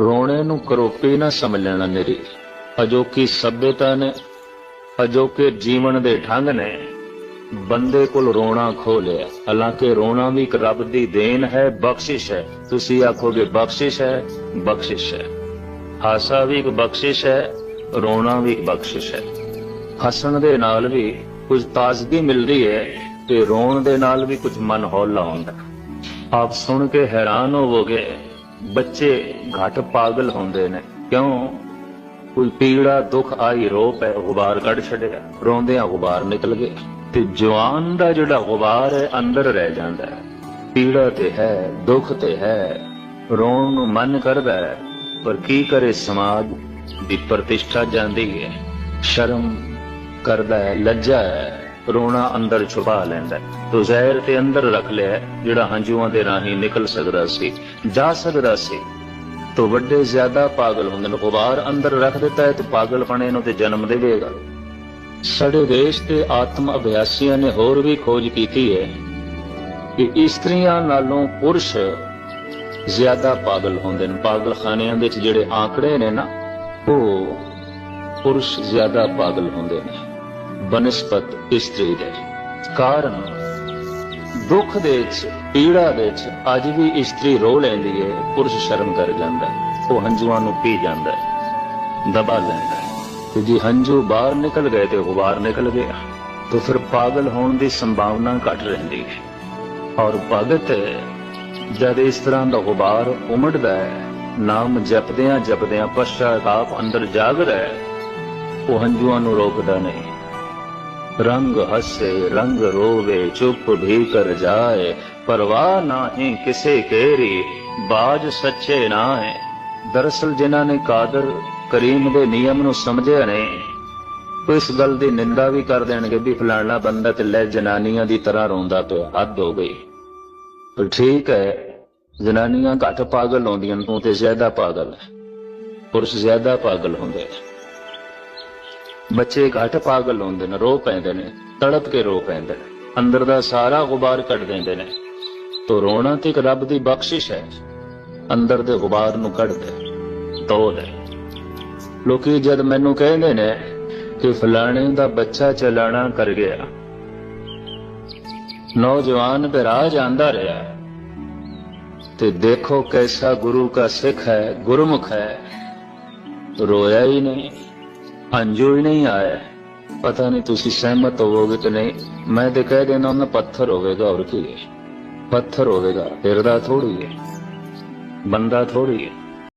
ਰੋਣੇ ਨੂੰ ਕਰੋਪੀ ਨਾ ਸਮਝ ਲੈਣਾ ਮੇਰੀ। ਅਜੋਕੀ ਸਭਿਅਤਾ ਨੇ ਅਜੋਕੇ ਜੀਵਨ ਦੇ ਢੰਗ ਨੇ, ਬੰਦੇ ਕੋਲ ਰੋਣਾ ਖੋ ਲਿਆ। ਹਾਲਾਂਕਿ ਰੋਣਾ ਵੀ ਇੱਕ ਰੱਬ ਦੀ ਦੇਣ ਹੈ, ਬਖਸ਼ਿਸ਼ ਹੈ। ਤੁਸੀਂ ਆਖੋਗੇ ਬਖਸ਼ਿਸ਼ ਹੈ ਬਖਸ਼ਿਸ਼ ਹੈ। ਹਾਸਾ ਵੀ ਇੱਕ ਬਖਸ਼ਿਸ਼ ਹੈ, ਰੋਣਾ ਵੀ ਇੱਕ ਬਖਸ਼ਿਸ਼ ਹੈ। ਹੱਸਣ ਦੇ ਨਾਲ ਵੀ ਕੁਝ ਤਾਜ਼ਗੀ ਮਿਲਦੀ ਹੈ ਤੇ ਰੋਣ ਦੇ ਨਾਲ ਵੀ ਕੁਝ ਮਨ ਹੌਲਾ ਹੁੰਦਾ। ਆਪ ਸੁਣ ਕੇ ਹੈਰਾਨ ਹੋਵੋਗੇ। ਬੱਚੇ ਘੱਟ ਪਾਗਲ ਹੁੰਦੇ ਨੇ। ਕਿਉਂ? ਕੋਈ ਪੀੜਾ, ਦੁੱਖ ਆਈ ਰੋ ਪੈ ਗੁਬਾਰ ਕੱਢ ਛੱਡਿਆ। ਰੋਂਦਿਆਂ ਗੁਬਾਰ ਨਿਕਲ ਗਏ। ਤੇ ਜਵਾਨ ਦਾ ਜਿਹੜਾ ਗੁਬਾਰ ਹੈ, ਅੰਦਰ ਰਹਿ ਜਾਂਦਾ ਹੈ। ਪੀੜਾ ਤੇ ਹੈ, ਦੁੱਖ ਤੇ ਹੈ, ਰੋਣ ਨੂੰ ਮਨ ਕਰਦਾ ਹੈ। ਪਰ ਕੀ ਕਰੇ ਸਮਾਜ ਦੀ ਪ੍ਰਤਿਸ਼ਠਾ ਜਾਂਦੀ ਹੈ? ਸ਼ਰਮ ਕਰਦਾ ਹੈ ਲੱਜਾ ਹੈ। ਰੋਣਾ ਅੰਦਰ ਛੁਪਾ ਲੈਂਦਾ ਤੋ ਜ਼ਹਿਰ ਤੇ ਅੰਦਰ ਰੱਖ ਲਿਆ ਜਿਹੜਾ ਹੰਝੂਆਂ ਦੇ ਰਾਹੀਂ ਨਿਕਲ ਸਕਦਾ ਸੀ, ਜਾ ਸਕਦਾ ਸੀ। ਤੋ ਵੱਡੇ ਜ਼ਿਆਦਾ ਪਾਗਲ ਹੁੰਦੇ ਨੇ ਗੁਬਾਰ ਅੰਦਰ ਰੱਖ ਦਿੱਤਾ ਹੈ ਤੇ ਪਾਗਲਪਣੇ ਨੂੰ ਤੇ ਜਨਮ ਦੇਵੇਗਾ। ਸਾਡੇ ਦੇਸ਼ ਦੇ ਆਤਮ ਅਭਿਆਸੀਆਂ ਨੇ ਹੋਰ ਵੀ ਖੋਜ ਕੀਤੀ ਹੈ ਕਿ ਇਸਤਰੀਆਂ ਨਾਲੋਂ ਪੁਰਸ਼ ਜ਼ਿਆਦਾ ਪਾਗਲ ਹੁੰਦੇ ਨੇ। ਪਾਗਲਖਾਨਿਆਂ ਦੇ ਵਿੱਚ ਜਿਹੜੇ ਆંકੜੇ ਨੇ ਨਾ, ਉਹ ਪੁਰਸ਼ ਜ਼ਿਆਦਾ ਪਾਗਲ ਹੁੰਦੇ ਨੇ। ਬਨਸਪਤ ਇਸਤਰੀ ਦੇ। ਕਾਰਨ, ਦੁੱਖ ਦੇ ਵਿੱਚ, ਪੀੜਾ ਦੇ ਵਿੱਚ ਅੱਜ ਵੀ ਇਸਤਰੀ ਰੋ ਲੈਂਦੀ ਹੈ ਪੁਰਸ਼ ਸ਼ਰਮ ਕਰ ਜਾਂਦਾ ਉਹ ਹੰਝੂਆਂ ਨੂੰ ਪੀ ਜਾਂਦਾ ਦਬਾ ਲੈਂਦਾ ਹੈ ਤੇ ਜੇ ਹੰਝੂ ਬਾਹਰ ਨਿਕਲ ਗਏ ਤੇ ਗੁਬਾਰ ਨਿਕਲ ਗਿਆ। ਤਾਂ ਫਿਰ ਪਾਗਲ ਹੋਣ ਦੀ ਸੰਭਾਵਨਾ ਘਟ ਰਹਿੰਦੀ ਹੈ ਔਰ ਭਗਤ, ਜਦ ਇਸ ਤਰ੍ਹਾਂ ਦਾ ਗੁਬਾਰ ਉਮੜਦਾ ਹੈ ਨਾਮ ਜਪਦਿਆਂ ਜਪਦਿਆਂ ਪਛਤਾਪ ਅੰਦਰ ਜਾਗਦਾ ਹੈ ਉਹ ਹੰਝੂਆਂ ਨੂੰ ਰੋਕਦਾ ਨਹੀਂ। ਰੰਗ ਹੱਸੇ ਰੰਗ ਰੋਵੇ ਚੁੱਪ ਵੀ ਕਰ ਜਾਏ ਪਰਵਾਹ ਨਾਹੀਂ ਕਿਸੇ ਕੇਰੀ ਬਾਜ ਸੱਚੇ ਨਾ ਹੈ ਦਰਅਸਲ ਜਿਨ੍ਹਾਂ ਨੇ ਕਾਦਰ ਕਰੀਮ ਦੇ ਨਿਯਮ ਨੂੰ ਸਮਝਿਆ ਨੇ ਇਸ ਗੱਲ ਦੀ ਨਿੰਦਾ ਵੀ ਕਰ ਦੇਣਗੇ ਵੀ ਫਲਾਣਾ ਬੰਦਾ ਤੇ ਲੈ ਜਨਾਨੀਆਂ ਦੀ ਤਰ੍ਹਾਂ ਰੋਂਦਾ ਪਿਆ ਹੱਦ ਹੋ ਗਈ ਪਰ ਠੀਕ ਹੈ ਜਨਾਨੀਆਂ ਘੱਟ ਪਾਗਲ ਹੁੰਦੀਆਂ ਤੂੰ ਤੇ ਜ਼ਿਆਦਾ ਪਾਗਲ ਹੈ ਪੁਰਸ਼ ਜ਼ਿਆਦਾ ਪਾਗਲ ਹੁੰਦੇ ਨੇ ਬੱਚੇ ਘੱਟ ਪਾਗਲ ਹੁੰਦੇ ਨੇ, ਰੋ ਪੈਂਦੇ ਨੇ, ਤੜਪ ਕੇ ਰੋ ਪੈਂਦੇ ਨੇ, ਅੰਦਰ ਦਾ ਸਾਰਾ ਗੁਬਾਰ ਕੱਢ ਦਿੰਦੇ ਨੇ। ਤੋ ਰੋਣਾ ਤੇ ਇੱਕ ਰੱਬ ਦੀ ਬਖਸ਼ਿਸ਼ ਹੈ, ਅੰਦਰ ਦੇ ਗੁਬਾਰ ਨੂੰ ਕੱਢ ਦੇ ਧੋ ਦੇ ਲੋਕੀ ਜਦ ਮੈਨੂੰ ਕਹਿੰਦੇ ਨੇ ਕਿ ਫਲਾਣੇ ਦਾ ਬੱਚਾ ਚਲਾਣਾ ਕਰ ਗਿਆ, ਨੌਜਵਾਨ ਤੇ ਰਾਹ ਜਾਂਦਾ ਰਿਹਾ ਤੇ ਦੇਖੋ ਕੈਸਾ ਗੁਰੂ का ਸਿੱਖ ਹੈ, ਗੁਰਮੁਖ ਹੈ, ਰੋਇਆ ਹੀ ਨਹੀਂ। ਅੰਜੂ ਹੀ ਨਹੀਂ ਆਇਆ। ਪਤਾ ਨਹੀਂ ਤੁਸੀਂ ਸਹਿਮਤ ਹੋਵੋਗੇ ਕਿ ਨਹੀਂ। ਮੈਂ ਤੇ ਕਹਿ ਦੇਣਾ ਉਹਨਾਂ ਪੱਥਰ ਹੋਵੇਗਾ ਹੋਰ ਕੀ ਹੈ? ਪੱਥਰ ਹੋਵੇਗਾ ਹਿਰਦਾ ਥੋੜੀ ਹੈ। ਬੰਦਾ ਥੋੜੀ ਹੈ।